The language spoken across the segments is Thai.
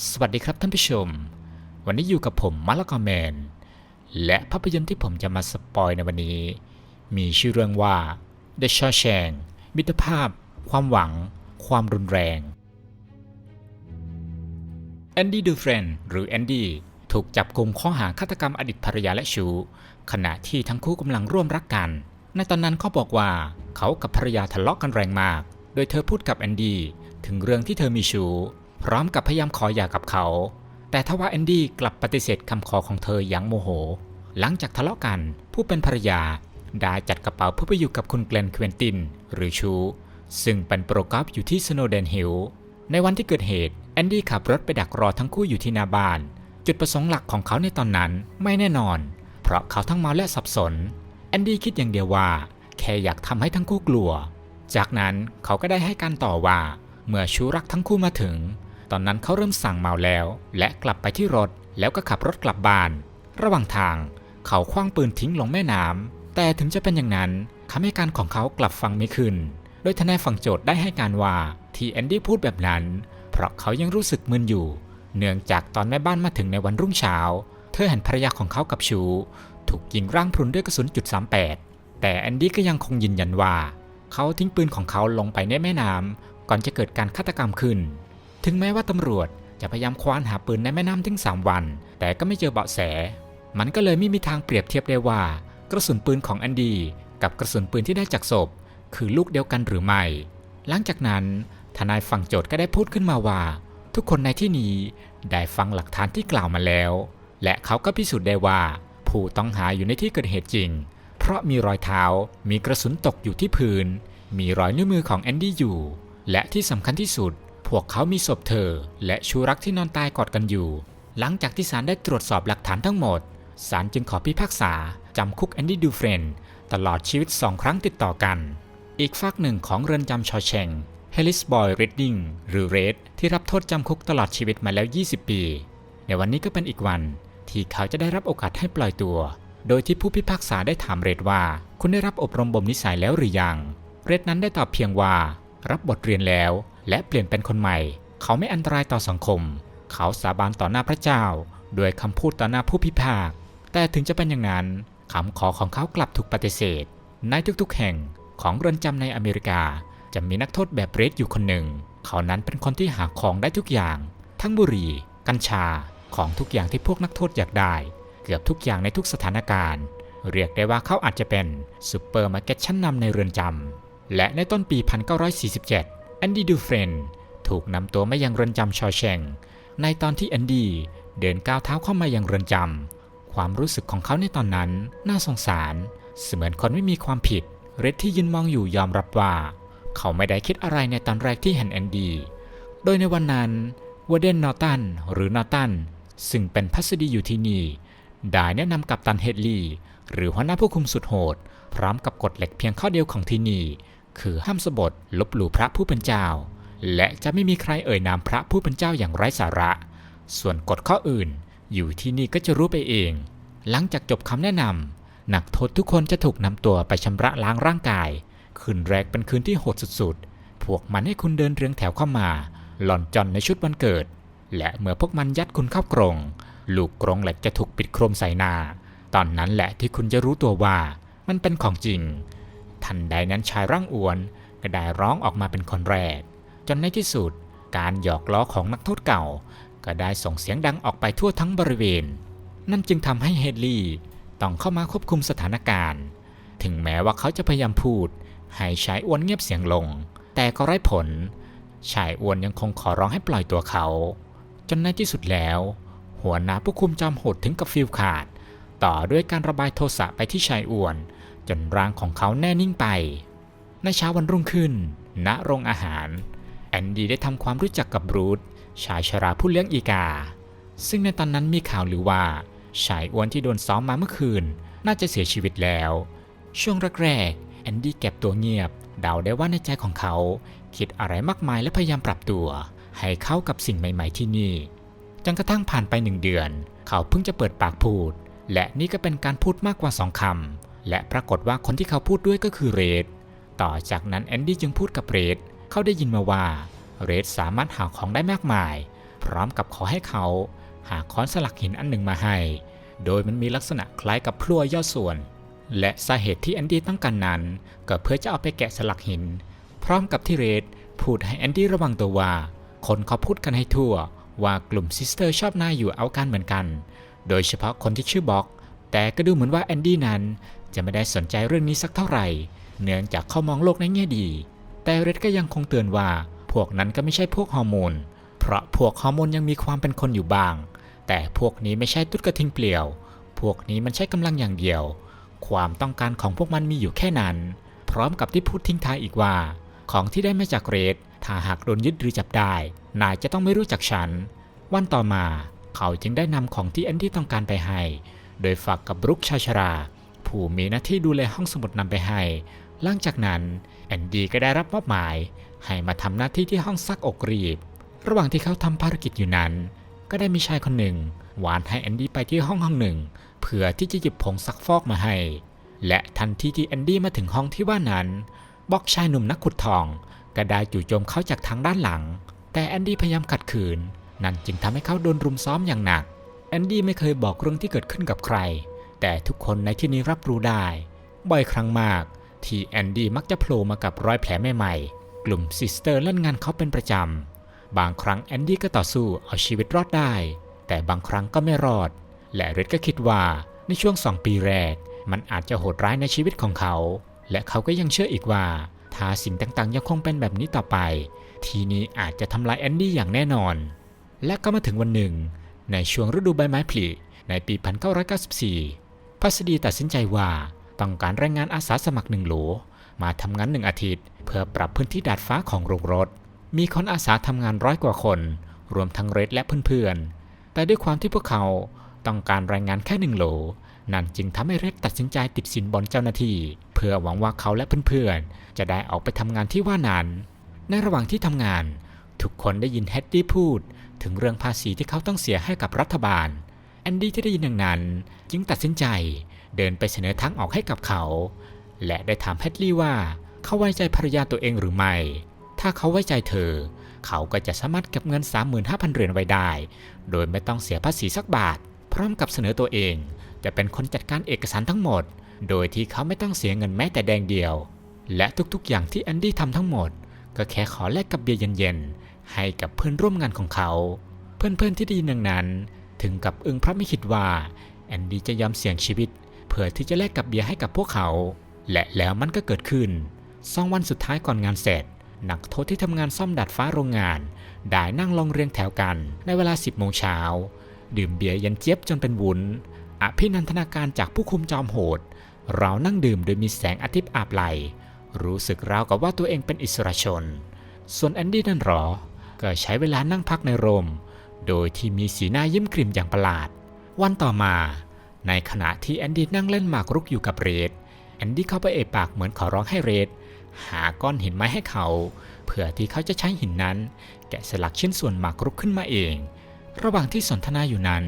สวัสดีครับท่านผู้ชม วันนี้อยู่กับผมมาละกอแมน และภาพยนตร์ที่ผมจะมาสปอยในวันนี้ มีชื่อเรื่องว่า The Shawshank มิตรภาพ ความหวัง ความรุนแรงแอนดี้ดูเฟรนหรือแอนดี้ถูกจับกลุมข้อหาฆาตกรรมอดีตภรรยาและชู้ขณะที่ทั้งคู่กำลังร่วมรักกัน ในตอนนั้นเขาบอกว่าเขากับภรรยาทะเลาะกันแรงมาก โดยเธอพูดกับแอนดี้ถึงเรื่องที่เธอมีชู้ พร้อมกับพยายามขอหย่ากับเขา แต่ทว่าแอนดี้กลับปฏิเสธคำขอของเธออย่างโมโห หลังจากทะเลาะกันผู้เป็นภรรยาได้จัดกระเป๋าเพื่อไปอยู่กับคุณเกลนเควินติน หรือชู ซึ่งเป็นโปรกอล์ฟอยู่ที่สโนเดนฮิลล์ในวันที่เกิดเหตุแอนดี้ขับรถไปดักรอทั้งคู่อยู่ที่หน้าบ้าน จุดประสงค์หลักของเขาในตอนนั้นไม่แน่นอน เพราะเขาทั้งเมาและสับสนแอนดี้คิดอย่างเดียวว่า แค่อยากทำให้ทั้งคู่กลัว จากนั้นเขาก็ได้ให้การต่อว่า เมื่อชูรักทั้งคู่มาถึง ตอนนั้นเขาเริ่มสั่งเมาแล้ว และกลับไปที่รถแล้วก็ขับรถกลับบ้าน ระหว่างทางเขาคว้างปืนทิ้งลงแม่น้ำแต่ถึงจะเป็นอย่างนั้นคำให้การของเขากลับฟังไม่ขึ้น โดยทนายฝั่งโจทย์ได้ให้การว่าที่แอนดี้พูดแบบนั้น เพราะเขายังรู้สึกมึนอยู่ เนื่องจากตอนแม่บ้านมาถึงในวันรุ่งเช้า เธอเห็นภรรยาของเขากับชู ถูกยิงร่างพรุนด้วยกระสุนจุด38แต่แอนดี้ก็ยังคงยืนยันว่า เขาทิ้งปืนของเขาลงไปในแม่น้ำก่อนจะเกิดการฆาตกรรมขึ้น ถึงแม้ว่าตำรวจจะพยายามควานหาปืนในแม่น้ำถึง 3 วัน แต่ก็ไม่เจอเบาะแส มันก็เลยไม่มีทางเปรียบเทียบได้ว่า กระสุนปืนของแอนดี้กับกระสุนปืนที่ได้จากศพ คือลูกเดียวกันหรือไม่ หลังจากนั้นทนายฝั่งโจทย์ก็ได้พูดขึ้นมาว่า ทุกคนในที่นี้ได้ฟังหลักฐานที่กล่าวมาแล้ว และเขาก็พิสูจน์ได้ว่า ผู้ต้องหาอยู่ในที่เกิดเหตุจริง เพราะมีรอยเท้ามีกระสุนตกอยู่ที่พื้น มีรอยนิ้วมือของแอนดี้อยู่ และที่สำคัญที่สุด วกเขามีศพเธอ และชูรักที่นอนตายกอดกันอยู่ หลังจากที่ศาลได้ตรวจสอบหลักฐานทั้งหมด ศาลจึงขอพิพากษา จำคุกแอนดี้ดูเฟรนตลอดชีวิต2ครั้งติดต่อกัน อีกฝากหนึ่งของเรือนจำชอเชงเฮลิสบอยเรดดิงหรือเรดที่รับโทษจำคุกตลอดชีวิตมาแล้ว 20 ปี ในวันนี้ก็เป็นอีกวัน ที่เขาจะได้รับโอกาสให้ปล่อยตัว โดยที่ผู้พิพากษาได้ถามเรดว่า คุณได้รับอบรมบ่มนิสัยแล้วหรือยัง เรดนั้นได้ตอบเพียงว่า รับบทเรียนแล้ว และเปลี่ยนเป็นคนใหม่ เขาไม่อันตรายต่อสังคม เขาสาบานต่อหน้าพระเจ้า ด้วยคำพูดต่อหน้าผู้พิพากษแต่ถึงจะเป็นอย่างนั้นคำขอของเขากลับถูกปฏิเสธ ในทุกๆ แห่งของเรือนจำในอเมริกา จะมีนักโทษแบบเรดอยู่คนหนึ่ง เขานั้นเป็นคนที่หาของได้ทุกอย่าง ทั้งบุหรี่ กัญชาของทุกอย่างที่พวกนักโทษอยากได้ เกือบทุกอย่างในทุกสถานการณ์ เรียกได้ว่าเขาอาจจะเป็นซูเปอร์มาร์เก็ตชั้นนำในเรือนจำ และในต้นปี 1947 แอนดี้ดูเฟรนถูกนำตัวมายังเรือนจำชอเชง ในตอนที่แอนดี้เดินก้าวเท้าเข้ามายังเรือนจำ ความรู้สึกของเขาในตอนนั้นน่าสงสาร เสมือนคนไม่มีความผิด เรดที่ยืนมองอยู่ยอมรับว่า เขาไม่ได้คิดอะไรในตอนแรกที่เห็นแอนดี้ โดยในวันนั้นวเดนนอตันหรือนอตันซึ่งเป็นพัสดีอยู่ที่นี่ได้แนะนำกับตันเฮดลีย์หรือหัวหน้าผู้คุมสุดโหด พร้อมกับกฎเหล็กเพียงข้อเดียวของที่นี่ คือห้ามสบทลบหลู่พระผู้เป็นเจ้า และจะไม่มีใครเอ่ยนามพระผู้เป็นเจ้าอย่างไร้สาระ ส่วนกฎข้ออื่น อยู่ที่นี่ก็จะรู้ไปเอง หลังจากจบคำแนะนำนักโทษทุกคนจะถูกนำตัวไปชำระล้างร่างกาย คืนแรกเป็นคืนที่โหดสุดๆ พวกมันให้คุณเดินเรียงแถวเข้ามา หล่อนจอนในชุดวันเกิด และเมื่อพวกมันยัดคุณเข้ากรงลูกกรงเหล็กจะถูกปิดโครมใส่หน้า ตอนนั้นแหละที่คุณจะรู้ตัวว่ามันเป็นของจริง ทันใดนั้นชายร่างอ้วนก็ได้ร้องออกมาเป็นคนแรก จนในที่สุด การหยอกล้อของนักโทษเก่า ก็ได้ส่งเสียงดังออกไปทั่วทั้งบริเวณ นั่นจึงทำให้เฮดลีย์ต้องเข้ามาควบคุมสถานการณ์ ถึงแม้ว่าเขาจะพยายามพูด ให้ชายอ้วนเงียบเสียงลง แต่ก็ไร้ผล ชายอ้วนยังคงขอร้องให้ปล่อยตัวเขา จนในที่สุดแล้ว หัวหน้าผู้คุมจอมโหดถึงกับฟิลขาด ต่อด้วยการระบายโทสะไปที่ชายอ้วน จนร่างของเขาแน่นิ่งไป ในเช้าวันรุ่งขึ้น ณโรงอาหาร แอนดี้ได้ทำความรู้จักกับบรูธชายชราผู้เลี้ยงอีกา ซึ่งในตอนนั้นมีข่าวหรือว่า ชายอ้วนที่โดนซ้อมมาเมื่อคืน น่าจะเสียชีวิตแล้ว ช่วงแรกๆแอนดี้เก็บตัวเงียบ เดาได้ว่าในใจของเขา คิดอะไรมากมายและพยายามปรับตัว ให้เข้ากับสิ่งใหม่ ๆที่นี่จนกระทั่งผ่านไปหนึ่งเดือน เขาเพิ่งจะเปิดปากพูด และนี่ก็เป็นการพูดมากกว่าสองคำและปรากฏว่าคนที่เขาพูดด้วยก็คือเรดต่อจากนั้นแอนดี้จึงพูดกับเรดเขาได้ยินมาว่าเรดสามารถหาของได้มากมาย พร้อมกับขอให้เขา หาค้อนสลักหินอันหนึ่งมาให้ โดยมันมีลักษณะคล้ายกับพลั่วยอดส่วน และสาเหตุที่แอนดี้ต้องการนั้น ก็เพื่อจะเอาไปแกะสลักหิน พร้อมกับที่เรดพูดให้แอนดี้ระวังตัวว่า คนเขาพูดกันให้ทั่วว่ากลุ่มซิสเตอร์ชอบหน้าอยู่เอากันเหมือนกัน โดยเฉพาะคนที่ชื่อบ็อก แต่ก็ดูเหมือนว่าแอนดี้นั้น จะไม่ได้สนใจเรื่องนี้สักเท่าไหร่ เนื่องจากเขามองโลกในแง่ดี แต่เรดก็ยังคงเตือนว่า พวกนั้นก็ไม่ใช่พวกฮอร์โมน เพราะพวกฮอร์โมนยังมีความเป็นคนอยู่บ้าง แต่พวกนี้ไม่ใช่ตุ๊ดกระทิงเปลี่ยว พวกนี้มันใช้กำลังอย่างเดียว ความต้องการของพวกมันมีอยู่แค่นั้น พร้อมกับที่พูดทิ้งท้ายอีกว่า ของที่ได้มาจากเรดถ้าหากโดนยึดหรือจับได้ นายจะต้องไม่รู้จักฉัน วันต่อมา เขาจึงได้นำของที่แอนดี้ต้องการไปให้ โดยฝากกับบรุกชาชรา ผู้มีหน้าที่ดูแลห้องสมุดนำไปให้ หลังจากนั้นแอนดี้ก็ได้รับมอบหมาย ให้มาทำหน้าที่ที่ห้องซักอกรีบ ระหว่างที่เขาทำภารกิจอยู่นั้น ก็ได้มีชายคนหนึ่งหวานให้แอนดี้ไปที่ห้องห้องหนึ่ง เพื่อที่จะหยิบผงซักฟอกมาให้ และทันทีที่แอนดี้มาถึงห้องที่ว่านั้นบอกชายหนุ่มนักขุดทองก็ได้จู่โจมเขาจากทางด้านหลัง แต่แอนดี้พยายามขัดขืน นั่นจึงทำให้เขาโดนรุมซ้อมอย่างหนัก แอนดี้ไม่เคยบอกเรื่องที่เกิดขึ้นกับใคร แต่ทุกคนในที่นี้รับรู้ได้ บ่อยครั้งมาก ที่แอนดี้มักจะโผล่มากับรอยแผลใหม่ๆ กลุ่มซิสเตอร์เล่นงานเขาเป็นประจำ บางครั้งแอนดี้ก็ต่อสู้เอาชีวิตรอดได้ แต่บางครั้งก็ไม่รอด และเรดก็คิดว่าในช่วงสองปีแรก มันอาจจะโหดร้ายในชีวิตของเขา และเขาก็ยังเชื่ออีกว่าถ้าสิ่งต่างๆ ยังคงเป็นแบบนี้ต่อไป ทีนี้อาจจะทำลายแอนดี้อย่างแน่นอน และก็มาถึงวันหนึ่ง ในช่วงฤดูใบไม้ผลิในปี 1994 พัสดีตัดสินใจว่าต้องการแรงงานอาสาสมัครหนึ่งโหล มาทำงานหนึ่งอาทิตย์ เพื่อปรับพื้นที่ดาดฟ้าของโรงรถ มีคนอาสาทำงานร้อยกว่าคน รวมทั้งเรดและเพื่อนๆ แต่ด้วยความที่พวกเขาต้องการแรงงานแค่หนึ่งโหล นั่นจึงทำให้เรดตัดสินใจติดสินบนเจ้าหน้าที่ เพื่อหวังว่าเขาและเพื่อนๆ จะได้ออกไปทำงานที่ว่านั้น ในระหว่างที่ทำงาน ทุกคนได้ยินแฮดดี้พูด ถึงเรื่องภาษีที่เขาต้องเสียให้กับรัฐบาล แอนดี้ที่ได้ยินดังนั้น จึงตัดสินใจเดินไปเสนอทางออกให้กับเขา และได้ถามแฮดลี่ว่าเขาไว้ใจภรรยาตัวเองหรือไม่ ถ้าเขาไว้ใจเธอ เขาก็จะสามารถเก็บเงิน 35,000เหรียญไว้ได้ โดยไม่ต้องเสียภาษีสักบาท พร้อมกับเสนอตัวเอง จะเป็นคนจัดการเอกสารทั้งหมด โดยที่เขาไม่ต้องเสียเงินแม้แต่แดงเดียว และทุกๆอย่างที่แอนดี้ทำทั้งหมด ก็แค่ขอแลกกับเบียร์เย็นๆ ให้กับเพื่อนร่วมงานของเขา เพื่อนๆที่ได้ยินดังนั้น ถึงกับอึ้งพระไม่คิดว่าแอนดี้จะยอมเสี่ยงชีวิต เพื่อที่จะแลกกับเบียร์ให้กับพวกเขา และแล้วมันก็เกิดขึ้นสองวันสุดท้ายก่อนงานเสร็จนักโทษที่ทำงานซ่อมดัดฟ้าโรงงาน ได้นั่งลงเรียงแถวกันในเวลา 10โมงเช้า ดื่มเบียร์ยันเจี๊ยบจนเป็นวุ้น อภินันทนาการจากผู้คุมจอมโหด เรานั่งดื่มโดยมีแสงอาทิตย์อาบไหล รู้สึกราวกับว่าตัวเองเป็นอิสระชน ส่วนแอนดี้นั่นหรอ ก็ใช้เวลานั่งพักในโรม โดยที่มีสีหน้ายิ้มกริมอย่างประหลาด วันต่อมา ในขณะที่แอนดี้นั่งเล่นหมากรุกอยู่กับเรดแอนดี้เข้าไปเอ่ยปากเหมือนขอร้องให้เรดหาก้อนหินไม้ให้เขา เพื่อที่เขาจะใช้หินนั้น แกะสลักชิ้นส่วนหมากรุกขึ้นมาเอง ระหว่างที่สนทนาอยู่นั้น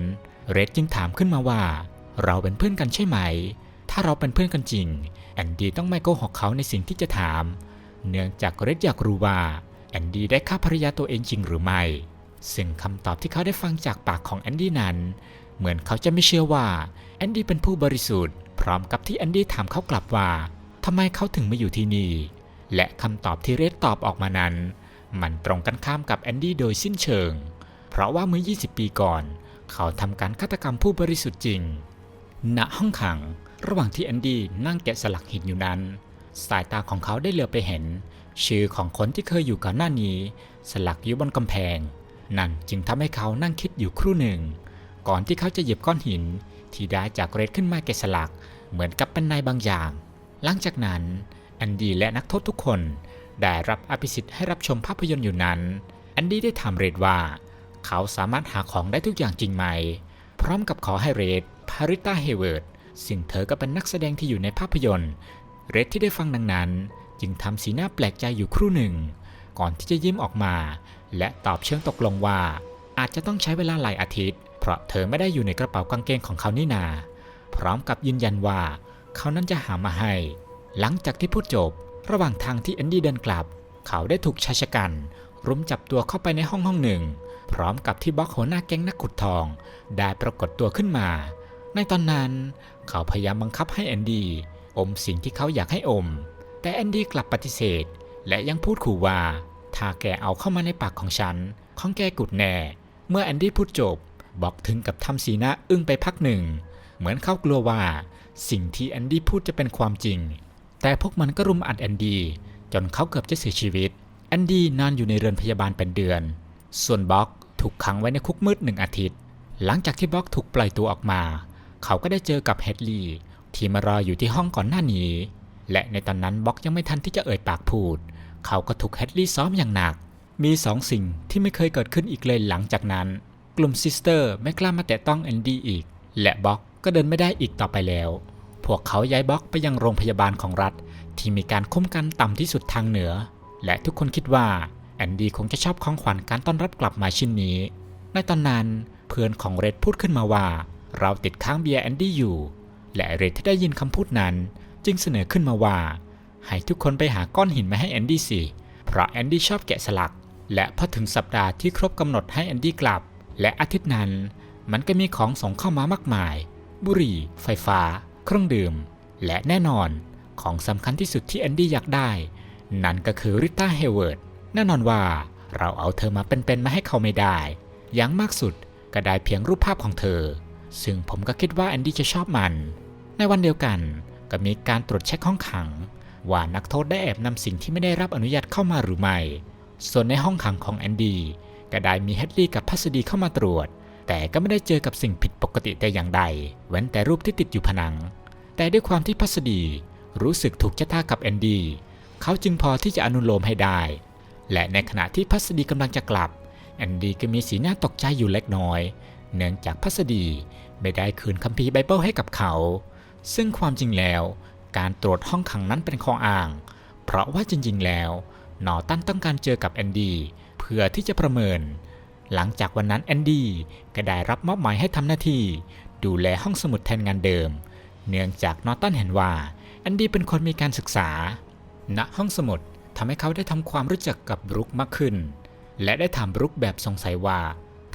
เรดจึงถามขึ้นมาว่า เราเป็นเพื่อนกันใช่ไหม ถ้าเราเป็นเพื่อนกันจริง แอนดี้ต้องไม่โกหกเขาในสิ่งที่จะถาม เนื่องจากเรดอยากรู้ว่า แอนดี้ได้ฆ่าภรรยาตัวเองจริงหรือไม่ ซึ่งคำตอบที่เขาได้ฟังจากปากของแอนดี้นั้น เหมือนเขาจะไม่เชื่อว่าแอนดี้เป็นผู้บริสุทธิ์ พร้อมกับที่แอนดี้ถามเขากลับว่าทำไมเขาถึงมาอยู่ที่นี่ และคำตอบที่เรดตอบออกมานั้น มันตรงกันข้ามกับแอนดี้โดยสิ้นเชิง เพราะว่าเมื่อ 20 ปีก่อน เขาทำการฆาตกรรมผู้บริสุทธิ์จริง ณ ห้องขัง ระหว่างที่แอนดี้นั่งแกะสลักหินอยู่นั้น สายตาของเขาได้เหลือไปเห็น ชื่อของคนที่เคยอยู่ก่อนหน้านี้ สลักอยู่บนกำแพง นั่นจึงทำให้เขานั่งคิดอยู่ครู่หนึ่ง ก่อนที่เขาจะหยิบก้อนหิน ที่ได้จากเรดขึ้นมาแกะสลัก เหมือนกับเป็นนายบางอย่าง หลังจากนั้นแอนดี้และนักโทษทุกคนได้รับอภิสิทธิ์ให้รับชมภาพยนตร์อยู่นั้นแอนดี้ได้ถามเรดว่า เขาสามารถหาของได้ทุกอย่างจริงไหม พร้อมกับขอให้เรดพาริต้าเฮเวิร์ดซึ่งเธอก็เป็นนักแสดงที่อยู่ในภาพยนตร์ เรดที่ได้ฟังดังนั้น จึงทำสีหน้าแปลกใจอยู่ครู่หนึ่ง ก่อนที่จะยิ้มออกมา และตอบเชิงตกลงว่า อาจจะต้องใช้เวลาหลายอาทิตย์ เพราะเธอไม่ได้อยู่ในกระเป๋ากางเกงของเขานี่นา พร้อมกับยืนยันว่า เขานั้นจะหามาให้ หลังจากที่พูดจบ ระหว่างทางที่แอนดี้เดินกลับ เขาได้ถูกชายชะกัน รุมจับตัวเข้าไปในห้องห้องหนึ่ง พร้อมกับที่บล็อกหัวหน้าแก๊งนักขุดทอง ได้ปรากฏตัวขึ้นมา ในตอนนั้น เขาพยายามบังคับให้แอนดี้อมสิ่งที่เขาอยากให้อม แต่แอนดี้กลับปฏิเสธ และยังพูดขู่ว่า ถ้าแกเอาเข้ามาในปากของฉัน ของแกกุดแน่ เมื่อแอนดี้พูดจบบอกถึงกับทำสีหน้าอึ้งไปพักหนึ่ง เหมือนเขากลัวว่า สิ่งที่แอนดี้พูดจะเป็นความจริง แต่พวกมันก็รุมอัดแอนดี้จนเขาเกือบจะเสียชีวิต แอนดี้นอนอยู่ในเรือนพยาบาลเป็นเดือน ส่วนบ็อกถูกขังไว้ในคุกมืดหนึ่งอาทิตย์ หลังจากที่บ็อกถูกปล่อยตัวออกมา เขาก็ได้เจอกับเฮดลีย์ที่มารออยู่ที่ห้องก่อนหน้านี้ และในตอนนั้นบ็อกยังไม่ทันที่จะเอ่ยปากพูด เขาก็ถูกเฮดลีย์ซ้อมอย่างหนัก มีสองสิ่งที่ไม่เคยเกิดขึ้นอีกเลยหลังจากนั้น กลุ่มซิสเตอร์ไม่กล้ามาแตะต้องแอนดี้อีก และบ็อกก็เดินไม่ได้อีกต่อไปแล้ว พวกเขาย้ายบ็อกไปยังโรงพยาบาลของรัฐ ที่มีการคุ้มกันต่ำที่สุดทางเหนือ และทุกคนคิดว่าแอนดี้คงจะชอบของขวัญการต้อนรับกลับมาชิ้นนี้ ในตอนนั้นเพื่อนของเรดพูดขึ้นมาว่า เราติดค้างเบียร์แอนดี้อยู่ และเรดที่ได้ยินคำพูดนั้น จึงเสนอขึ้นมาว่า ให้ทุกคนไปหาก้อนหินมาให้แอนดี้สิเพราะแอนดี้ชอบแกะสลัก และพอถึงสัปดาห์ที่ครบกำหนดให้แอนดี้กลับ และอาทิตย์นั้น มันก็มีของส่งเข้ามามากมาย บุหรี่ ไฟฟ้า เครื่องดื่ม และแน่นอนของสำคัญที่สุดที่แอนดี้อยากได้ นั่นก็คือริต้าเฮเวิร์ดแน่นอนว่าเราเอาเธอมาเป็นๆมาให้เขาไม่ได้ อย่างมากสุดก็ได้เพียงรูปภาพของเธอ ซึ่งผมก็คิดว่าแอนดี้จะชอบมัน ในวันเดียวกัน ก็มีการตรวจเช็คห้องขัง ว่านักโทษได้แอบนำสิ่งที่ไม่ได้รับอนุญาตเข้ามาหรือไม่ ส่วนในห้องขังของแอนดี้ก็ได้มีเฮดลี่กับพัสดีเข้ามาตรวจ แต่ก็ไม่ได้เจอกับสิ่งผิดปกติแต่อย่างใด เว้นแต่รูปที่ติดอยู่ผนัง แต่ด้วยความที่พัสดีรู้สึกถูกชะตากับแอนดี้เขาจึงพอที่จะอนุโลมให้ได้ และในขณะที่พัสดีกำลังจะกลับแอนดี้ก็มีสีหน้าตกใจอยู่เล็กน้อย เนื่องจากพัสดีไม่ได้คืนคัมภีร์ไบเบิลให้กับเขา ซึ่งความจริงแล้ว การตรวจห้องขังนั้นเป็นข้ออ้าง เพราะว่าจริงๆแล้วนอตันต้องการเจอกับแอนดี้เพื่อที่จะประเมิน หลังจากวันนั้นแอนดี้ก็ได้รับมอบหมายให้ทำหน้าที่ ดูแลห้องสมุดแทนงานเดิม เนื่องจากนอตันเห็นว่าแอนดี้เป็นคนมีการศึกษา ณห้องสมุดทำให้เขาได้ทำความรู้จักกับบรุกมากขึ้น และได้ถามบรุกแบบสงสัยว่า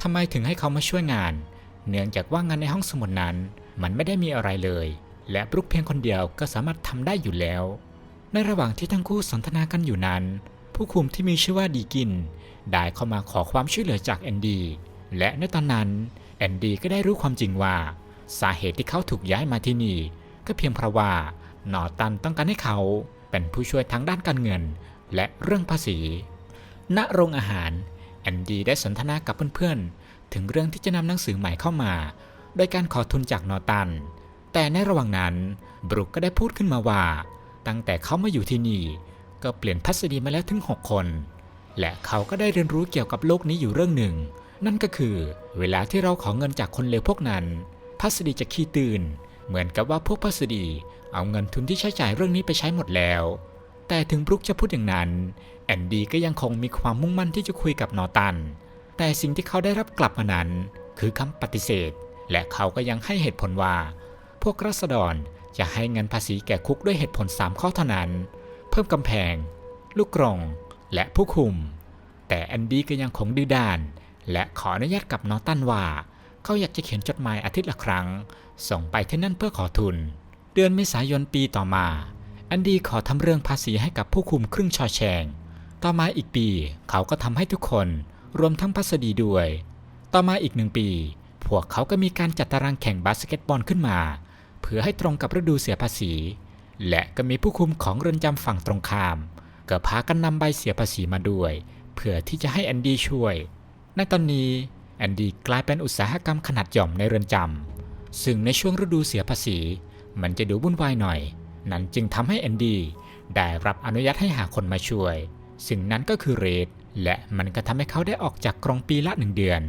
ทำไมถึงให้เขามาช่วยงาน เนื่องจากว่างานในห้องสมุดนั้น มันไม่ได้มีอะไรเลย และบรุกเพียงคนเดียวก็สามารถทำได้อยู่แล้ว ในระหว่างที่ทั้งคู่สนทนากันอยู่นั้น ผู้คุมที่มีชื่อว่าดีกิน ได้เข้ามาขอความช่วยเหลือจากแอนดี้และในตอนนั้นแอนดี้ก็ได้รู้ความจริงว่า สาเหตุที่เขาถูกย้ายมาที่นี่ ก็เพียงเพราะว่านอตันต้องการให้เขาเป็นผู้ช่วยทางด้านการเงิน และเรื่องภาษี ณ โรงอาหารแอนดี้ได้สนทนากับเพื่อนๆ ถึงเรื่องที่จะนำหนังสือใหม่เข้ามา โดยการขอทุนจากนอตัน แต่ในระหว่างนั้นบรุกก็ได้พูดขึ้นมาว่า ตั้งแต่เขามาอยู่ที่นี่ก็เปลี่ยนพัสดีมาแล้วถึง 6 คน และเขาก็ได้เรียนรู้เกี่ยวกับโลกนี้อยู่เรื่องหนึ่ง นั่นก็คือ เวลาที่เราขอเงินจากคนเลวพวกนั้น พัสดีจะขี้ตื่น เหมือนกับว่าพวกพัสดีเอาเงินทุนที่ใช้จ่ายเรื่องนี้ไปใช้หมดแล้ว แต่ถึงบรุกจะพูดอย่างนั้นแอนดี้ก็ยังคงมีความมุ่งมั่นที่จะคุยกับนอตัน แต่สิ่งที่เขาได้รับกลับมานั้น คือคำปฏิเสธ และเขาก็ยังให้เหตุผลว่า พวกรัษฎรจะให้เงินภาษีแก่คุกด้วยเหตุผล 3 ข้อเท่านั้น เพิ่มกำแพง ลูกกรงและผู้คุม แต่แอนดี้ก็ยังคงดื้อด้าน และขออนุญาตกับนอตันว่า เขาอยากจะเขียนจดหมายอาทิตย์ละครั้ง ส่งไปที่นั่นเพื่อขอทุน เดือนเมษายนปีต่อมาแอนดี้ขอทำเรื่องภาษีให้กับผู้คุมครึ่งชอแชง ต่อมาอีกปี เขาก็ทำให้ทุกคน รวมทั้งพัสดีด้วย ต่อมาอีกหนึ่งปี พวกเขาก็มีการจัดตารางแข่งบาสเกตบอลขึ้นมา เพื่อให้ตรงกับฤดูเสียภาษี และก็มีผู้คุมของเรือนจำฝั่งตรงข้าม ก็พากันนำใบเสียภาษีมาด้วย เพื่อที่จะให้แอนดี้ช่วย ในตอนนี้แอนดี้กลายเป็นอุตสาหกรรมขนาดหย่อมในเรือนจำซึ่งในช่วงฤดูเสียภาษี มันจะดูวุ่นวายหน่อย นั้นจึงทำให้แอนดี้ได้รับอนุญาตให้หาคนมาช่วย สิ่งนั้นก็คือเรดและมันก็ทำให้เขาได้ออกจากกรงปีละหนึ่งเดือน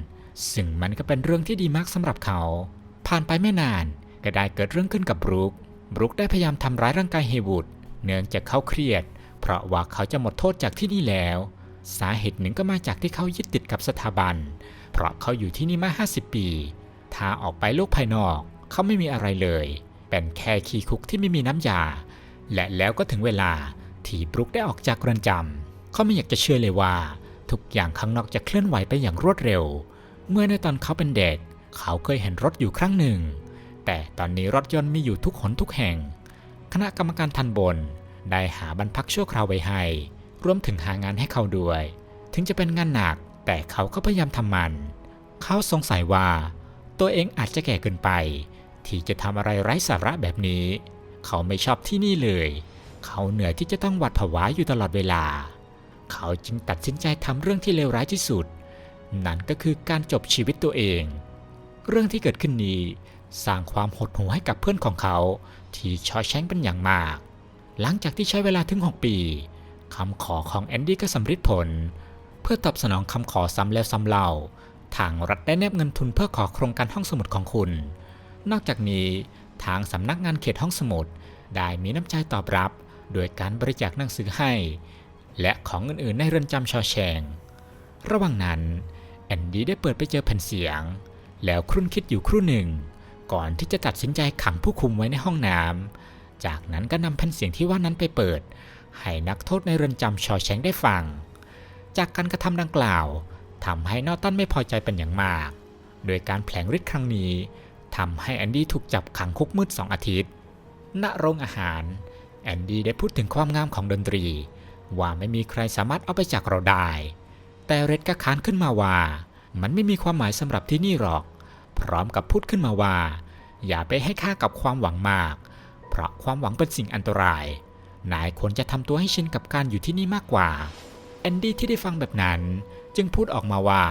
ซึ่งมันก็เป็นเรื่องที่ดีมากสำหรับเขา ผ่านไปไม่นาน ก็ได้เกิดเรื่องขึ้นกับบรูคบรูคได้พยายามทำร้ายร่างกายเฮวูดเนื่องจากเขาเครียด เพราะว่าเขาจะหมดโทษจากที่นี่แล้ว สาเหตุหนึ่งก็มาจากที่เขายึดติดกับสถาบัน เพราะเขาอยู่ที่นี่มา 50 ปี ถ้าออกไปโลกภายนอก เขาไม่มีอะไรเลย เป็นแค่ขี้คุกที่ไม่มีน้ำยา และแล้วก็ถึงเวลาที่บรูคได้ออกจากเรือนจำเขาไม่อยากจะเชื่อเลยว่า ทุกอย่างข้างนอกจะเคลื่อนไหวไปอย่างรวดเร็ว เมื่อในตอนเขาเป็นเด็ก เขาเคยเห็นรถอยู่ครั้งหนึ่ง แต่ตอนนี้รถยนต์มีอยู่ทุกหนทุกแห่ง คณะกรรมการทันบนได้หาบรรพักชั่วคราวไว้ให้ รวมถึงหางานให้เขาด้วย ถึงจะเป็นงานหนัก แต่เขาก็พยายามทำมัน เขาสงสัยว่า ตัวเองอาจจะแก่เกินไป ที่จะทำอะไรไร้สาระแบบนี้ เขาไม่ชอบที่นี่เลย เขาเหนื่อยที่จะต้องหวัดผวาอยู่ตลอดเวลา เขาจึงตัดสินใจทำเรื่องที่เลวร้ายที่สุด นั่นก็คือการจบชีวิตตัวเอง เรื่องที่เกิดขึ้นนี้ สร้างความหดหู่ให้กับเพื่อนของเขา ที่ชอแชงเป็นอย่างมาก หลังจากที่ใช้เวลาถึง 6 ปีคำขอของแอนดี้ก็สำเร็จผล เพื่อตอบสนองคำขอซ้ำแล้วซ้ำเล่า ทางรัฐได้แนบเงินทุนเพื่อขอโครงการห้องสมุดของคุณ นอกจากนี้ทางสำนักงานเขตห้องสมุด ได้มีน้ำใจตอบรับ โดยการบริจาคหนังสือให้ และของอื่นๆในเรือนจำชอแชง ระหว่างนั้นแอนดี้ได้เปิดไปเจอแผ่นเสียง แล้วครุ่นคิดอยู่ครู่หนึ่ง ก่อนที่จะตัดสินใจขังผู้คุมไว้ในห้องน้ำ จากนั้นก็นำแผ่นเสียงที่ว่านั้นไปเปิด ให้นักโทษในเรือนจำชอแชงได้ฟัง จากการกระทำดังกล่าวทำให้นอตันไม่พอใจเป็นอย่างมาก โดยการแผลงฤทธิ์ครั้งนี้ทำให้แอนดี้ถูกจับขังคุกมืดสองอาทิตย์ ณ โรงอาหาร แอนดี้ได้พูดถึงความงามของดนตรี ว่าไม่มีใครสามารถเอาไปจากเราได้ แต่เรดก็ค้านขึ้นมาว่า มันไม่มีความหมายสำหรับที่นี่หรอก พร้อมกับพูดขึ้นมาว่า อย่าไปให้ค่ากับความหวังมาก เพราะความหวังเป็นสิ่งอันตราย นายควรจะทำตัวให้ชินกับการอยู่ที่นี่มากกว่าแอนดี้ที่ได้ฟังแบบนั้น จึงพูดออกมาว่า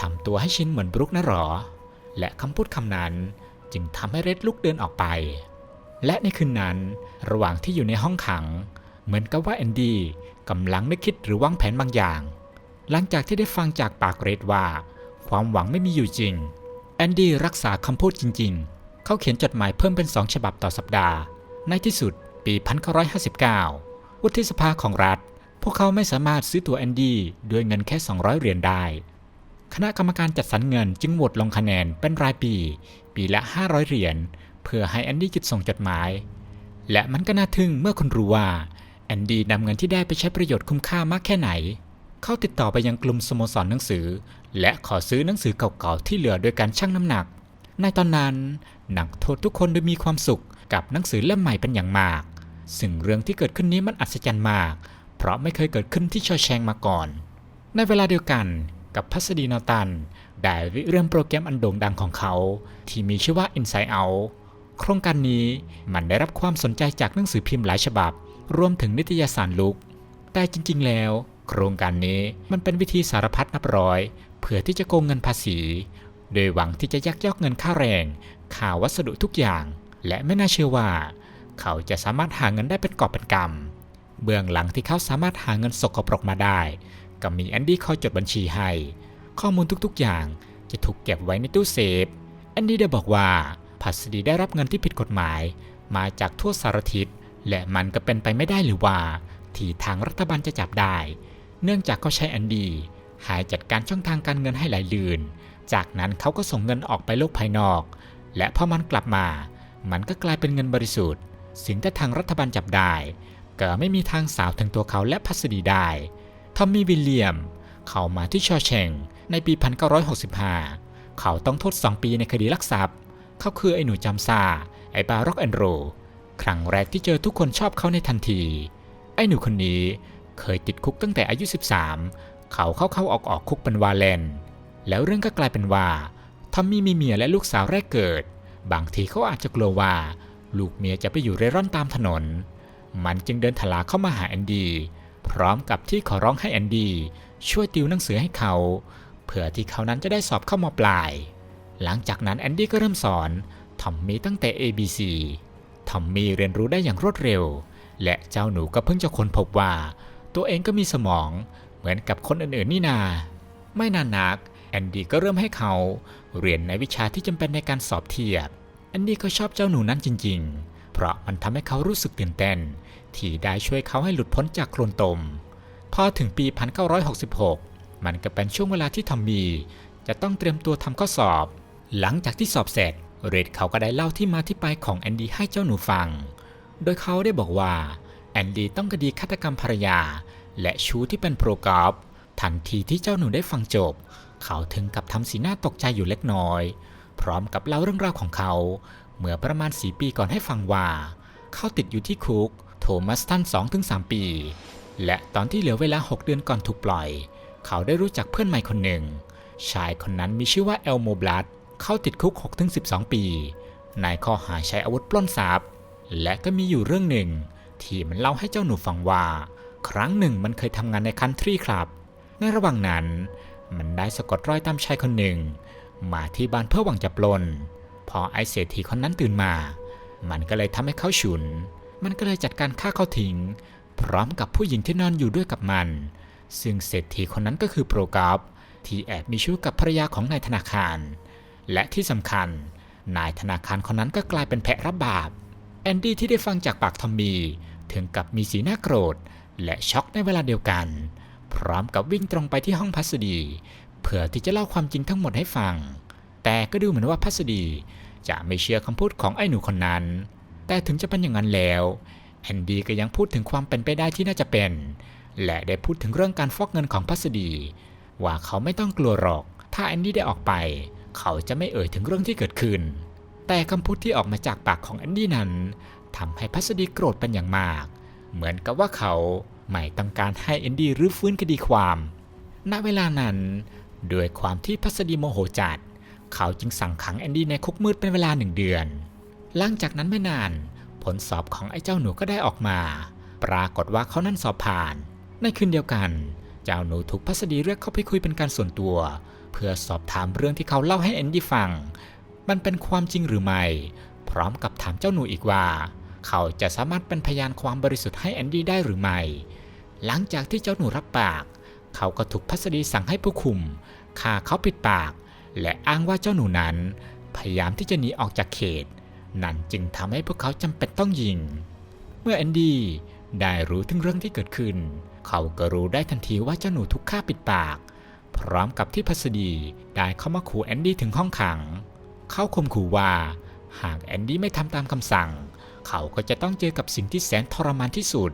ทำตัวให้ชินเหมือนบรุกนะหรอ และคำพูดคำนั้นจึงทำให้เรดลุกเดินออกไป และในคืนนั้น ระหว่างที่อยู่ในห้องขัง เหมือนกับว่าแอนดี้กำลังนึกคิดหรือวางแผนบางอย่าง หลังจากที่ได้ฟังจากปากเรดว่า ความหวังไม่มีอยู่จริง แอนดี้รักษาคำพูดจริง ๆ เขาเขียนจดหมายเพิ่มเป็นสองฉบับต่อสัปดาห์ ในที่สุดปี 1959 วุฒิสภาของรัฐ พวกเขาไม่สามารถซื้อตัวแอนดี้ด้วยเงินแค่ 200 เหรียญได้ คณะกรรมการจัดสรรเงินจึงโหวตลงคะแนนเป็นรายปี ปีละ 500 เหรียญเพื่อให้แอนดี้จุดส่งจดหมาย และมันก็น่าทึ่งเมื่อคุณรู้ว่าแอนดี้นำเงินที่ได้ไปใช้ประโยชน์คุ้มค่ามากแค่ไหน เขาติดต่อไปยังกลุ่มสโมสรหนังสือ และขอซื้อหนังสือเก่าๆที่เหลือโดยการชั่งน้ำหนัก ในตอนนั้นนักโทษทุกคนได้มีความสุขกับหนังสือเล่มใหม่เป็นอย่างมาก ซึ่งเรื่องที่เกิดขึ้นนี้มันอัศจรรย์มาก เพราะไม่เคยเกิดขึ้นที่ชอแชงมาก่อน ในเวลาเดียวกันกับพัสดีนอตันได้ริเริ่มโปรแกรมอันโด่งดังของเขา ที่มีชื่อว่า Inside Out โครงการนี้มันได้รับความสนใจจากหนังสือพิมพ์หลายฉบับ รวมถึงนิตยสารลุก แต่จริงๆแล้ว โครงการนี้มันเป็นวิธีสารพัดนับร้อย เพื่อที่จะโกงเงินภาษี โดยหวังที่จะยักยอกเงินค่าแรงค่าวัสดุทุกอย่าง และไม่น่าเชื่อว่า เขาจะสามารถหาเงินได้เป็นกอบเป็นกำเบื้องหลังที่เขาสามารถหาเงินสกปรกมาได้ ก็มีแอนดี้คอยจดบัญชีให้ ข้อมูลทุกๆอย่างจะถูกเก็บไว้ในตู้เซฟแอนดี้ได้บอกว่าพัสดีได้รับเงินที่ผิดกฎหมาย มาจากทั่วสารทิศและมันก็เป็นไปไม่ได้หรือว่า ที่ทางรัฐบาลจะจับได้ เนื่องจากเขาใช้แอนดี้ หายจัดการช่องทางการเงินให้ไหลลื่น จากนั้นเขาก็ส่งเงินออกไปโลกภายนอก และพอมันกลับมา มันก็กลายเป็นเงินบริสุทธิ์สิ่งที่ทางรัฐบาลจับได้ ก็ไม่มีทางสาวถึงตัวเขาและพัสดีได้ ทอมมี่วิลเลียม เข้ามาที่ชอแชงในปี 1965 เขาต้องโทษ 2 ปีในคดีลักทรัพย์ เขาคือไอ้หนูจำซา ไอ้บาร็อกแอนโร ครั้งแรกที่เจอทุกคนชอบเขาในทันที ไอ้หนูคนนี้เคยติดคุกตั้งแต่อายุ 13 เขาเข้าเข้าออกออกคุกเป็นวาเลน แล้วเรื่องก็กลายเป็นว่าทอมมี่มีเมียและลูกสาวแรกเกิด บางทีเขาอาจจะกลัวว่า ลูกเมียจะไปอยู่เร่ร่อนตามถนน มันจึงเดินถลาเข้ามาหาแอนดี้พร้อมกับที่ขอร้องให้แอนดี้ช่วยติวหนังสือให้เขา เพื่อที่เขานั้นจะได้สอบเข้ามปลาย หลังจากนั้นแอนดี้ก็เริ่มสอนทอมมี่ตั้งแต่ ABC ทอมมี่เรียนรู้ได้อย่างรวดเร็ว และเจ้าหนูก็เพิ่งจะค้นพบว่า ตัวเองก็มีสมอง เหมือนกับคนอื่นๆนี่นา ไม่นานนัก แอนดี้ก็เริ่มให้เขาเรียนในวิชาที่จำเป็นในการสอบเทียบ แอนดี้ก็ชอบเจ้าหนูนั้นจริง ๆ เพราะมันทำให้เขารู้สึกตื่นเต้น ที่ได้ช่วยเขาให้หลุดพ้นจากโคลนตม พอถึงปี 1966 มันก็เป็นช่วงเวลาที่ทอมมี่จะต้องเตรียมตัวทำข้อสอบ หลังจากที่สอบเสร็จ เรดเขาก็ได้เล่าที่มาที่ไปของแอนดี้ให้เจ้าหนูฟัง โดยเขาได้บอกว่าแอนดี้ต้องคดีฆาตกรรมภรรยา และชู้ที่เป็นโปรกอล์ฟทันทีที่เจ้าหนูได้ฟังจบ เขาถึงกับทำสีหน้าตกใจอยู่เล็กน้อย พร้อมกับเล่าเรื่องราวของเขา เมื่อประมาณสีปีก่อนให้ฟังว่า เขาติดอยู่ที่คุกโทมัสตัน2-3 ปี และตอนที่เหลือเวลา 6 เดือนก่อนถูกปล่อย เขาได้รู้จักเพื่อนใหม่คนหนึ่ง ชายคนนั้นมีชื่อว่าเอลโมบลัดเข้าติดคุก 6-12 ปี ในข้อหาใช้อาวุธปล้นทรัพย์ และก็มีอยู่เรื่องหนึ่งที่มันเล่าให้เจ้าหนูฟังว่า ครั้งหนึ่งมันเคยทำงานในคันทรีครับ ในระหว่างนั้น มันได้สะกดรอยตามชายคนหนึ่ง มาที่บ้านเพื่อหวังจะปล้นพอไอเศรษฐีคนนั้นตื่นมา มันก็เลยทำให้เขาฉุน มันก็เลยจัดการฆ่าเขาทิ้ง พร้อมกับผู้หญิงที่นอนอยู่ด้วยกับมัน ซึ่งเศรษฐีคนนั้นก็คือโปรกอฟที่แอบมีชู้กับภรรยาของนายธนาคาร และที่สำคัญ นายธนาคารคนนั้นก็กลายเป็นแพะรับบาปแอนดี้ที่ได้ฟังจากปากทอมมี่ถึงกับมีสีหน้าโกรธ และช็อกในเวลาเดียวกัน พร้อมกับวิ่งตรงไปที่ห้องพัสดี เพื่อที่จะเล่าความจริงทั้งหมดให้ฟัง แต่ก็ดูเหมือนว่าพัสดีจะไม่เชื่อคำพูดของไอ้หนูคนนั้น แต่ถึงจะเป็นอย่างนั้นแล้วแอนดี้ก็ยังพูดถึงความเป็นไปได้ที่น่าจะเป็น และได้พูดถึงเรื่องการฟอกเงินของพัสดี ว่าเขาไม่ต้องกลัวหรอก ถ้าแอนดี้ได้ออกไป เขาจะไม่เอ่ยถึงเรื่องที่เกิดขึ้น แต่คำพูดที่ออกมาจากปากของแอนดี้นั้นทำให้พัสดีโกรธเป็นอย่างมาก เหมือนกับว่าเขาไม่ต้องการให้แอนดี้รื้อฟื้นคดีความ ณ เวลานั้น ด้วยความที่พัสดีโมโหจัด เขาจึงสั่งขังแอนดี้ในคุกมืดเป็นเวลาหนึ่งเดือน หลังจากนั้นไม่นาน ผลสอบของไอ้เจ้าหนูก็ได้ออกมา ปรากฏว่าเขานั้นสอบผ่าน ในคืนเดียวกัน เจ้าหนูถูกพัสดีเรียกเข้าไปคุยเป็นการส่วนตัว เพื่อสอบถามเรื่องที่เขาเล่าให้แอนดี้ฟัง มันเป็นความจริงหรือไม่ พร้อมกับถามเจ้าหนูอีกว่า เขาจะสามารถเป็นพยานความบริสุทธิ์ให้แอนดี้ได้หรือไม่ หลังจากที่เจ้าหนูรับปาก เขาก็ถูกพัสดีสั่งให้ผู้คุมฆ่าเขาปิดปาก และอ้างว่าเจ้าหนูนั้น พยายามที่จะหนีออกจากเขต นั่นจึงทำให้พวกเขาจำเป็นต้องยิง เมื่อแอนดี้ได้รู้ถึงเรื่องที่เกิดขึ้น เขาก็รู้ได้ทันทีว่าเจ้าหนูถูกฆ่าปิดปาก พร้อมกับที่พัสดีได้เข้ามาขู่แอนดี้ถึงห้องขัง เขาข่มขู่ว่าหากแอนดี้ไม่ทำตามคำสั่ง เขาก็จะต้องเจอกับสิ่งที่แสนทรมานที่สุด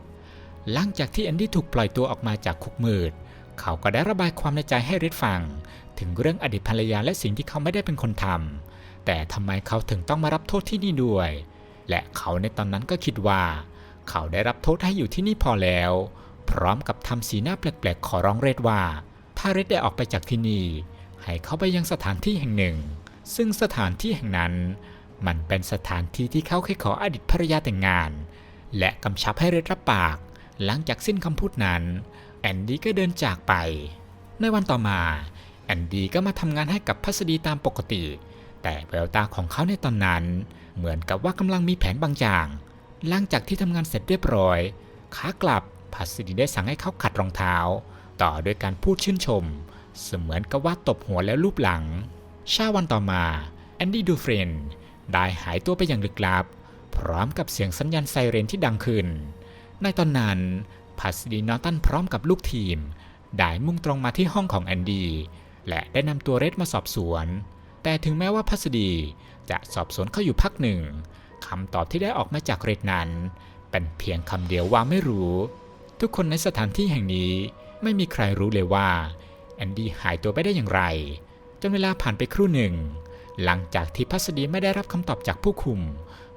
หลังจากที่แอนดี้ถูกปล่อยตัวออกมาจากคุกมืด เขาก็ได้ระบายความในใจให้เรดฟัง ถึงเรื่องอดีตภรรยาและสิ่งที่เขาไม่ได้เป็นคนทำแต่ทำไมเขาถึงต้องมารับโทษที่นี่ด้วย และเขาในตอนนั้นก็คิดว่า เขาได้รับโทษให้อยู่ที่นี่พอแล้ว พร้อมกับทำสีหน้าแปลกๆ ขอร้องเรดว่า ถ้าเรดได้ออกไปจากที่นี่ให้เขาไปยังสถานที่แห่งหนึ่ง ซึ่งสถานที่แห่งนั้น มันเป็นสถานที่ที่เขาเคยขออดีตภรรยาแต่งงาน และกำชับให้เรดรับปาก หลังจากสิ้นคำพูดนั้น แอนดี้ก็เดินจากไป ในวันต่อมาแอนดี้ก็มาทำงานให้กับพัสดีตามปกติ แต่แววตาของเขาในตอนนั้น เหมือนกับว่ากำลังมีแผนบางอย่าง หลังจากที่ทำงานเสร็จเรียบร้อยขากลับพัสดีได้สั่งให้เขาขัดรองเท้า ต่อด้วยการพูดชื่นชม เสมือนกับว่าตบหัวแล้วลูบหลังเช้าวันต่อมาแอนดี้ดูเฟรน ได้หายตัวไปอย่างลึกลับ พร้อมกับเสียงสัญญาณไซเรนที่ดังขึ้น ในตอนนั้นพัสดีนอตันพร้อมกับลูกทีม ได้มุ่งตรงมาที่ห้องของแอนดี้และได้นำตัวเรดมาสอบสวน แต่ถึงแม้ว่าพัสดีจะสอบสวนเขาอยู่พักหนึ่งคำตอบที่ได้ออกมาจากเรดนั้น เป็นเพียงคำเดียวว่าไม่รู้ ทุกคนในสถานที่แห่งนี้ไม่มีใครรู้เลยว่าแอนดี้หายตัวไปได้อย่างไรจนเวลาผ่านไปครู่หนึ่ง หลังจากที่พัสดีไม่ได้รับคำตอบจากผู้คุม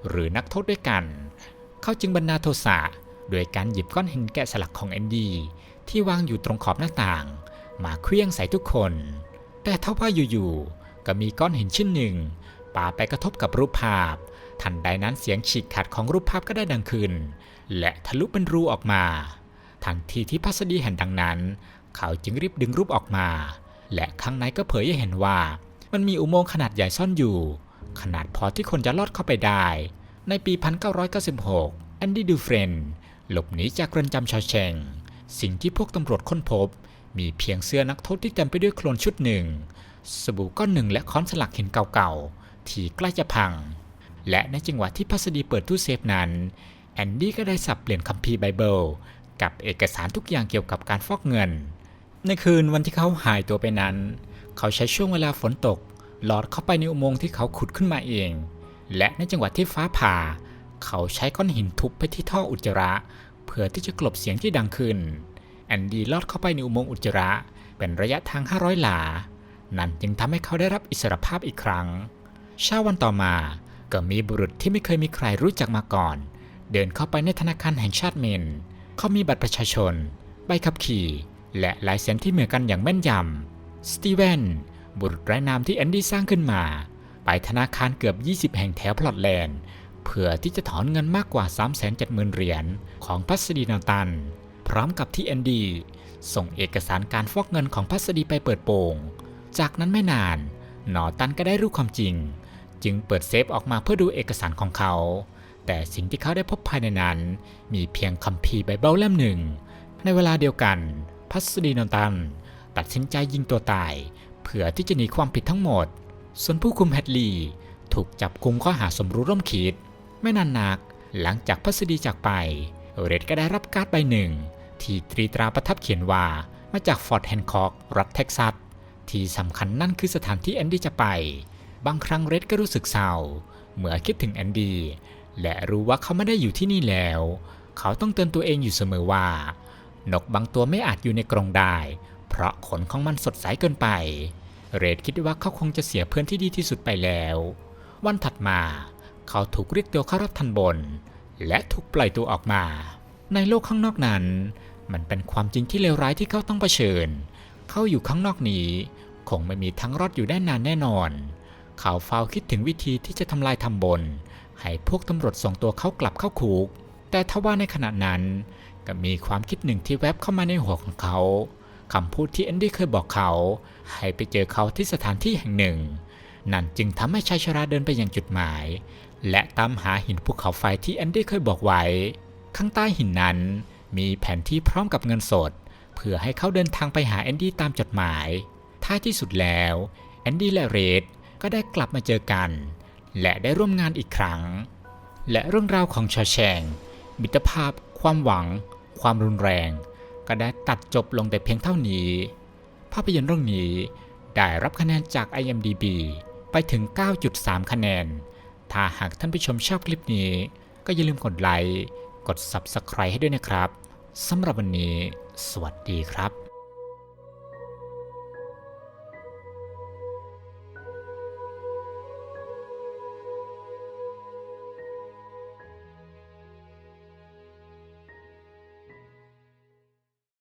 หรือนักโทษด้วยกัน เขาจึงบรรณาโทสะโดยการหยิบก้อนหินแกะสลักของแอนดี้ที่วางอยู่ตรงขอบหน้าต่าง มาเคลี้ยงใส่ทุกคน แต่ถ้าว่าอยู่ๆก็มีก้อนหินชิ้นหนึ่งปาไปกระทบกับรูปภาพ ทันใดนั้นเสียงฉีกขาดของรูปภาพก็ได้ดังขึ้น และทะลุเป็นรูออกมา ทันทีที่พัสดีเห็นดังนั้น เขาจึงรีบดึงรูปออกมา และข้างในก็เผยให้เห็นว่า มันมีอุโมงค์ขนาดใหญ่ซ่อนอยู่ ขนาดพอที่คนจะลอดเข้าไปได้ ในปี 1996 แอนดี้ดูเฟรนหลบหนีจากเรือนจำชาวเชง สิ่งที่พวกตำรวจค้นพบ มีเพียงเสื้อนักโทษที่เต็มไปด้วยโคลนชุดหนึ่ง สบู่ก้อนหนึ่งและค้อนสลักหินเก่าๆ ที่ใกล้จะพัง และในจังหวะที่พัสดีเปิดตู้เซฟนั้น แอนดี้ก็ได้สับเปลี่ยนคัมภีร์ไบเบิลกับเอกสารทุกอย่างเกี่ยวกับการฟอกเงิน ในคืนวันที่เขาหายตัวไปนั้น เขาใช้ช่วงเวลาฝนตกลอดเข้าไปในอุโมงค์ที่เขาขุดขึ้นมาเอง และในจังหวะที่ฟ้าผ่า เขาใช้ก้อนหินทุบไปที่ท่ออุจจาระ เพื่อที่จะกลบเสียงที่ดังขึ้น แอนดี้ลอดเข้าไปในอุโมงค์อุจจาระ เป็นระยะทาง 500 หลา นั่นจึงทำให้เขาได้รับอิสรภาพอีกครั้ง เช้าวันต่อมาก็มีบุรุษที่ไม่เคยมีใครรู้จักมาก่อน เดินเข้าไปในธนาคารแห่งชาติเมน เขามีบัตรประชาชน ใบขับขี่ และลายเซ็นที่เหมือนกันอย่างแม่นยำ สตีเวนบุตรไร้นามที่แอนดี้สร้างขึ้นมา ไปธนาคารเกือบ 20 แห่งแถวพลอตแลนด์เพื่อที่จะถอนเงินมากกว่า 370,000 เหรียญของพัสดีนาตัน พร้อมกับที่แอนดี้ส่งเอกสารการฟอกเงินของพัสดีไปเปิดโปง จากนั้นไม่นาน หนอตันก็ได้รู้ความจริง จึงเปิดเซฟออกมาเพื่อดูเอกสารของเขา แต่สิ่งที่เขาได้พบภายในนั้น มีเพียงคัมภีร์ไบเบิลเล่มหนึ่ง ในเวลาเดียวกัน พัสดีนนตัน ตัดสินใจยิงตัวตายเพื่อที่จะหนีความผิดทั้งหมด ส่วนผู้คุมแฮดลีย์ถูกจับกุมข้อหาสมรู้ร่วมคิด ไม่นานนัก หลังจากพัสดีจากไป เรดก็ได้รับการ์ดใบหนึ่ง ที่ตรีตราประทับเขียนว่ามาจากฟอร์ดแฮนคอกรัฐเท็กซัสที่สำคัญนั่นคือสถานที่แอนดี้จะไป บางครั้งเรดก็รู้สึกเศร้าเมื่อคิดถึงแอนดี้และรู้ว่าเขาไม่ได้อยู่ที่นี่แล้ว เขาต้องเตือนตัวเองอยู่เสมอว่า นกบางตัวไม่อาจอยู่ในกรงได้ เพราะขนของมันสดใสเกินไป เรดคิดว่าเขาคงจะเสียเพื่อนที่ดีที่สุดไปแล้ว วันถัดมา เขาถูกเรียกตัวเข้ารับทันบน และถูกปล่อยตัวออกมา ในโลกข้างนอกนั้น มันเป็นความจริงที่เลวร้ายที่เขาต้องเผชิญ เขาอยู่ข้างนอกนี้ คงไม่มีทั้งรอดอยู่ได้นานแน่นอน เขาเฝ้าคิดถึงวิธีที่จะทำลายทำบน ให้พวกตำรวจส่งตัวเขากลับเข้าคุกแต่ทว่าในขณะนั้นก็มีความคิดหนึ่งที่แวบเข้ามาในหัวของเขา คำพูดที่แอนดี้เคยบอกเขา ให้ไปเจอเขาที่สถานที่แห่งหนึ่ง นั่นจึงทำให้ชายชราเดินไปยังจุดหมาย และตามหาหินภูเขาไฟที่แอนดี้เคยบอกไว้ ข้างใต้หินนั้น มีแผนที่พร้อมกับเงินสด เพื่อให้เขาเดินทางไปหาแอนดี้ตามจดหมาย ท้ายที่สุดแล้วแอนดี้และเรดก็ได้กลับมาเจอกัน และได้ร่วมงานอีกครั้ง และเรื่องราวของชอแชงมิตรภาพ ความหวัง ความรุนแรง ก็ได้ตัดจบลงแต่เพียงเท่านี้ ภาพยนตร์เรื่องนี้ได้รับคะแนนจาก IMDb ไปถึง 9.3 คะแนน ถ้าหากท่านผู้ชมชอบคลิปนี้ ก็อย่าลืมกดไลค์ กด Subscribe ให้ด้วยนะครับ สำหรับวันนี้ สวัสดีครับ